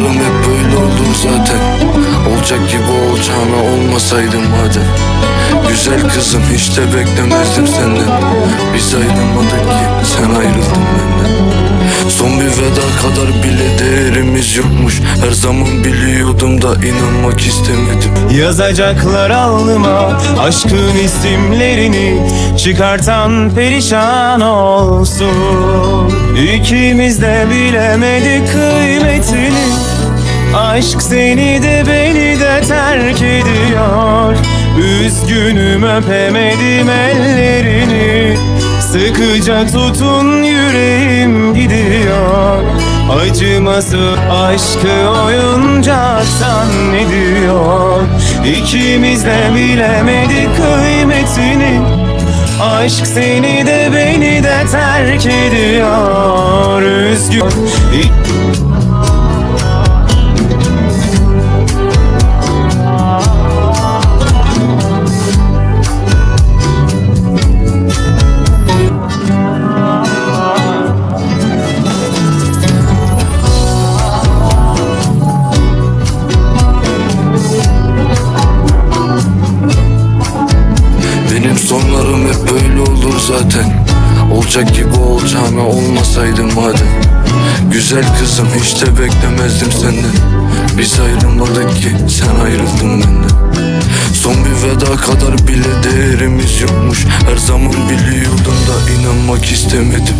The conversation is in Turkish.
sonlarım hep böyle olur zaten. Olacak gibi olacağına olmasaydım madem. Güzel kızım hiç de beklemezdim senden. Biz ayrılmadık ki sen ayrıldın benden. Son bir veda kadar bile değerimiz yokmuş. Her zaman biliyordum da inanmak istemedim. Yazacaklar alnıma aşkın isimlerini. Çıkartan perişan olsun. İkimiz de bilemedik kıymetini Aşk seni de beni de terk ediyor. Üzgünüm öpemedim ellerini. Sıkıca tutun yüreğim gidiyor. Acıması aşkı oyuncak zannediyor. İkimiz de bilemedik kıymetini. Aşk seni de beni de terk ediyor. Üzgün sonlarım hep böyle olur zaten. Olacak gibi olacağına olmasaydım madem. Güzel kızım hiç de beklemezdim senden. Biz ayrılmadık ki sen ayrıldın benden. Son bir veda kadar bile değerimiz yokmuş. Her zaman biliyordum da inanmak istemedim